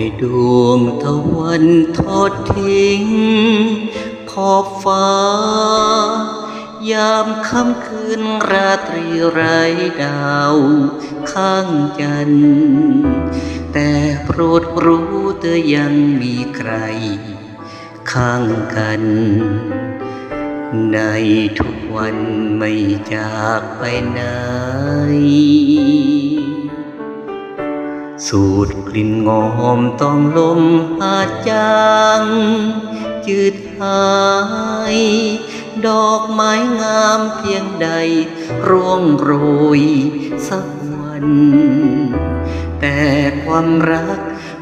ให้ดวงตะวันทอดทิ้ง ขอบฟ้า ยามค่ำคืนราตรีไร้ดาว ข้างจัน แต่โปรดรู้เธอยังมีใคร ข้างกัน ในทุกวันไม่จากไปไหน สูดกลิ่นงอมต้องลมหาดจางจืดหาย ดอกไม้งามเพียงใด ร่วงโรยสักวัน แต่ความรัก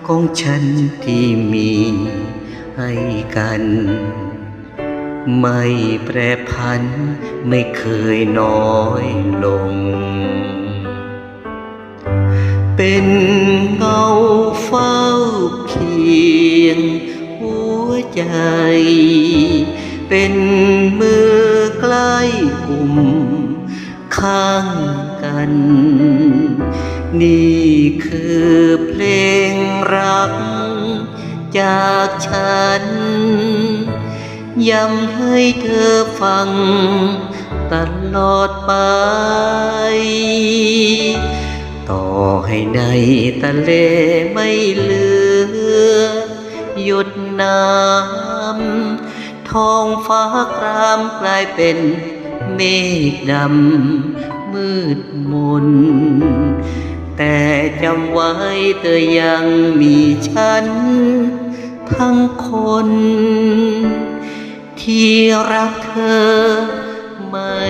ของฉันที่มีให้กัน ไม่แปรพันไม่เคยน้อยลง เป็นเงาเฝ้าเคียงหัวใจ เป็นมือใกล้กลุ่มข้างกัน นี่คือเพลงรัก จากฉัน ย้ำให้เธอฟังตลอดไป ให้ในทะเลไม่เหลือหยุดน้ำท้องฟ้าครามกลายเป็นเมฆดำมืดมน แต่จำไว้เธอยังมีฉัน ทั้งคน ที่รักเธอ ไม่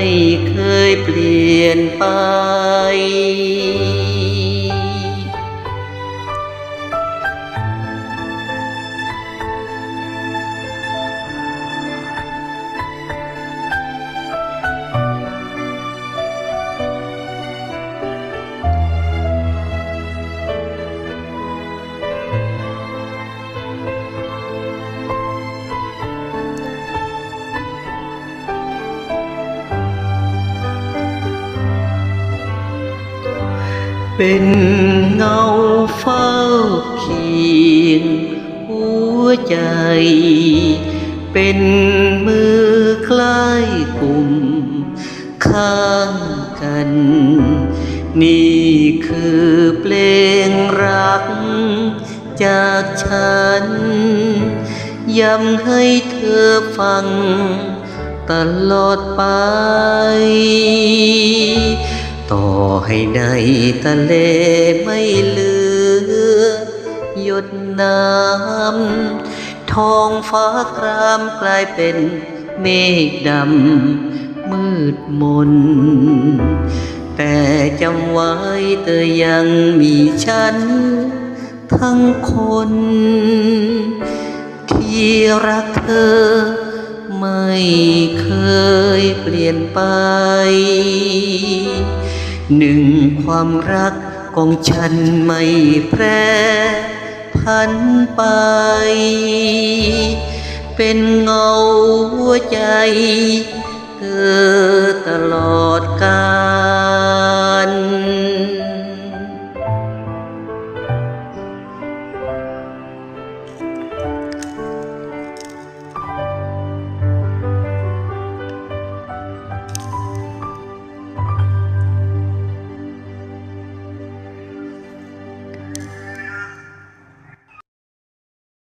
เคยเปลี่ยนไป เป็นเงาเฝ้าเคียงหัวใจ เป็นมือใกล้กลุ่ม ข้างกัน นี่คือเพลงรัก จากฉัน ย้ำให้เธอฟัง ตลอดไป ต่อให้ในทะเลไม่เหลือ หยดน้ำทองฟ้าครามกลายเป็นเมฆดำมืดมน แต่จำไว้เธอยังมีฉัน ทั้งคน ที่รักเธอ ไม่เคยเปลี่ยนไป หนึ่งความรักของฉันไม่แปรพันไป เป็นเงาหัวใจเธอตลอด